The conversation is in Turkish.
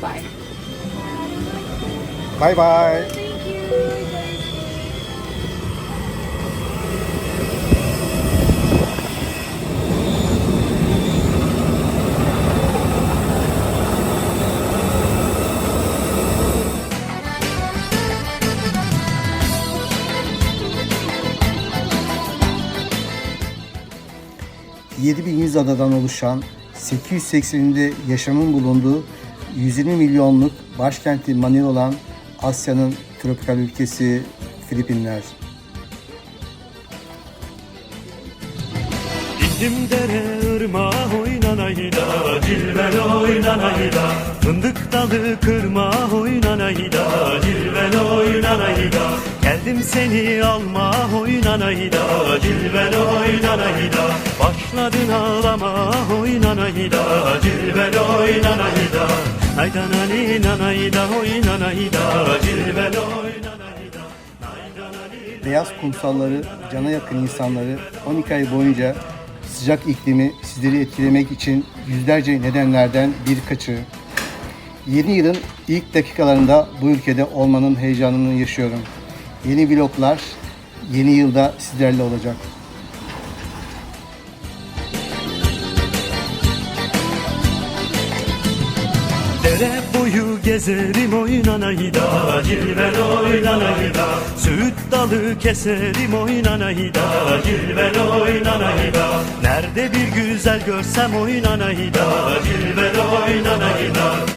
Bye. Bay bay. Thank you. Very sweet. Yedi bin yüz adadan oluşan 880'inde yaşamın bulunduğu 120 milyonluk başkenti Manila olan Asya'nın tropikal ülkesi Filipinler. Gittim dere ırmağa oynanayda Cilvel oynanayda. Fındık dalı kırma oynanayda Cilvel oynanayda. Geldim seni alma oynanayda Cilvel oynanayda. Başladın ağlama oynanayda Cilvel oynanayda Nayda nani nanayda oynanayda Cilvel oynanayda Nayda nani Beyaz kumsalları, cana yakın insanları 12 ay boyunca sıcak iklimi sizleri etkilemek için yüzlerce nedenlerden birkaçı. Yeni yılın ilk dakikalarında bu ülkede olmanın heyecanını yaşıyorum. Yeni vloglar yeni yılda sizlerle olacak. Dere boyu gezerim oynanayda Cilvel oynanayda Söğüt dalı keserim oynanayda Cilvel oynanayda Nerede bir güzel görsem oynanayda Cilvel oynanayda